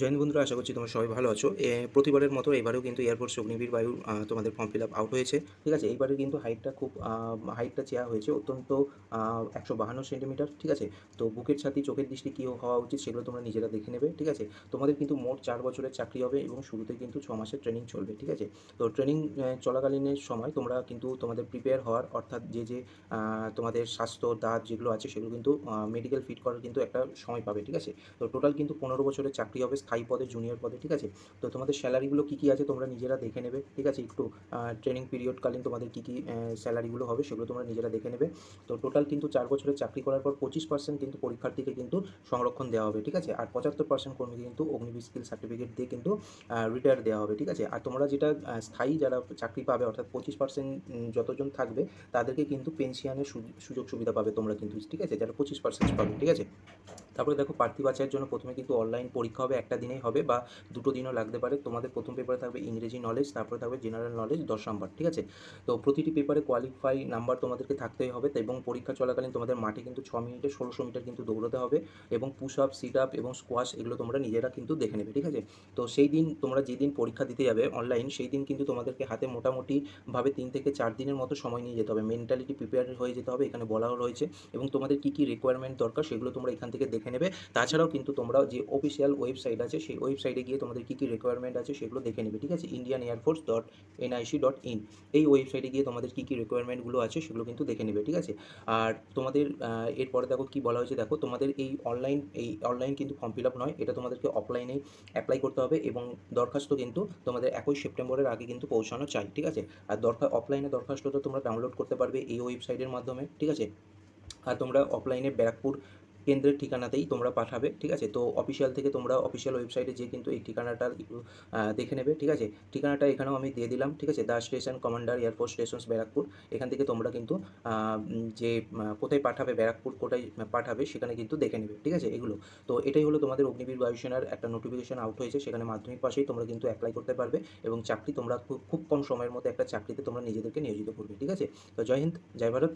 Join বন্ধুরা, আশা করছি তোমরা সবাই ভালো আছো। প্রতিবারের মতো এবারেও কিন্তু এয়ারফোর্স অগ্নিবীর বায়ু তোমাদের ফর্ম ফিল আপ আউট হয়েছে। ঠিক আছে এইবারে কিন্তু হাইটটা খুব হাইটটা চেয়া হয়েছে অত্যন্ত একশো বাহান্ন সেন্টিমিটার, ঠিক আছে? তো বুকের ছাতি, চোখের দৃষ্টি কী হওয়া উচিত সেগুলো তোমরা নিজেরা দেখে নেবে, ঠিক আছে? তোমাদের কিন্তু মোট চার বছরের চাকরি হবে এবং শুরুতে কিন্তু ছ মাসের ট্রেনিং চলবে, ঠিক আছে? তো ট্রেনিং চলাকালীনের সময় তোমরা কিন্তু তোমাদের প্রিপেয়ার হওয়ার, অর্থাৎ যে যে তোমাদের স্বাস্থ্য, দাঁত যেগুলো আছে সেগুলো কিন্তু মেডিকেল ফিট করার কিন্তু একটা সময় পাবে, ঠিক আছে? তো টোটাল কিন্তু পনেরো বছরের চাকরি হবে স্থায়ী পদে জুনিয়র পদে, ঠিক আছে? তো তোমাদের স্যালারিগুলো কী কী আছে তোমরা নিজেরা দেখে নেবে, ঠিক আছে? একটু ট্রেনিং পিরিয়ডকালীন তোমাদের কী কী স্যালারিগুলো হবে সেগুলো তোমরা নিজেরা দেখে নেবে। তো টোটাল কিন্তু চার বছরের চাকরি করার পর পঁচিশ পার্সেন্ট কিন্তু পরীক্ষার্থীকে কিন্তু সংরক্ষণ দেওয়া হবে, ঠিক আছে? আর পঁচাত্তর পার্সেন্ট কর্মীকে কিন্তু অগ্নিবীর স্কিল সার্টিফিকেট দিয়ে কিন্তু রিটায়ার দেওয়া হবে, ঠিক আছে? আর তোমরা যেটা স্থায়ী যারা চাকরি পাবে, অর্থাৎ পঁচিশ পার্সেন্ট যতজন থাকবে, তাদেরকে কিন্তু পেনশনের সুযোগ সুবিধা পাবে তোমরা কিন্তু, ঠিক আছে? যারা পঁচিশ পার্সেন্ট পাবে, ঠিক আছে? তারপরে দেখো প্রার্থী বাছাইয়ের জন্য প্রথমে কিন্তু অনলাইন পরীক্ষা হবে, একটা দিনেই হবে বা দুটো দিনও লাগতে পারে। তোমাদের প্রথম পেপারে থাকবে ইংরেজি নলেজ তারপরে থাকবে জেনারেল নলেজ দশ নম্বর ঠিক আছে? তো প্রতিটি পেপারে কোয়ালিফাই নাম্বার তোমাদেরকে থাকতেই হবে এবং পরীক্ষা চলাকালীন তোমাদের মাঠে কিন্তু ছ মিনিটে ষোলোশো মিটার কিন্তু দৌড়াতে হবে এবং পুশ আপ সিট আপ এবং স্কোয়াশ এগুলো তোমরা নিজেরা কিন্তু দেখে নেবে, ঠিক আছে? তো সেই দিন তোমরা যেদিন পরীক্ষা দিতে যাবে অনলাইন সেই দিন কিন্তু তোমাদেরকে হাতে মোটামুটিভাবে তিন থেকে চার দিনের মতো সময় নিয়ে যেতে হবে। মেন্টালিটি প্রিপেয়ার হয়ে যেতে হবে, এখানে বলা রয়েছে এবং তোমাদের কী কী রিকোয়ারমেন্ট দরকার সেগুলো তোমরা এখান থেকে দেখে নেবে। তাছাড়াও কিন্তু তোমরা যে অফিসিয়াল ওয়েবসাইট আছে, সেই ওয়েবসাইটে গিয়ে তোমাদের কী কী রিকোয়ারমেন্ট আছে সেগুলো দেখে নেবে, ঠিক আছে? Indian air force dot NIC dot in এই ওয়েবসাইটে গিয়ে তোমাদের কী কী রিকোয়ারমেন্টগুলো আছে সেগুলো কিন্তু দেখে নেবে, ঠিক আছে? আর তোমাদের এরপরে দেখো কী বলা হয়েছে, দেখো তোমাদের এই অনলাইন এই অনলাইন কিন্তু ফর্ম ফিল আপ নয়, এটা তোমাদেরকে অফলাইনেই অ্যাপ্লাই করতে হবে এবং দরখাস্ত কিন্তু তোমাদের একই সেপ্টেম্বরের আগে কিন্তু পৌঁছানো চাই, ঠিক আছে? আর দরখা অফলাইনে দরখাস্তটা তোমরা ডাউনলোড করতে পারবে এই ওয়েবসাইটের মাধ্যমে, ঠিক আছে? আর তোমরা অফলাইনে ব্যারাকপুর কেন্দ্রের ঠিকানাতেই তোমরা পাঠাবে, ঠিক আছে? তো অফিসিয়াল থেকে তোমরা অফিসিয়াল ওয়েবসাইটে যে কিন্তু এই ঠিকানাটা দেখে নেবে, ঠিক আছে? ঠিকানাটা এখানেও আমি দিয়ে দিলাম, ঠিক আছে? The station, commander air force stations Barrackpore. এখান থেকে তোমরা কিন্তু যে কোথায় পাঠাবে, ব্যারাকপুর কোথায় পাঠাবে, সেখানে কিন্তু দেখে নেবে, ঠিক আছে? এগুলো। তো এটাই হলো তোমাদের অগ্নিবীর বায়ুসেনার একটা নোটিফিকেশন আউট হয়েছে, সেখানে মাধ্যমিক পাশেই তোমরা কিন্তু অ্যাপ্লাই করতে পারবে এবং চাকরি তোমরা খুব কম সময়ের মধ্যে একটা চাকরিতে তোমরা নিজেদেরকে নিয়োজিত করবে, ঠিক আছে? তো জয় হিন্দ, জয় ভারত।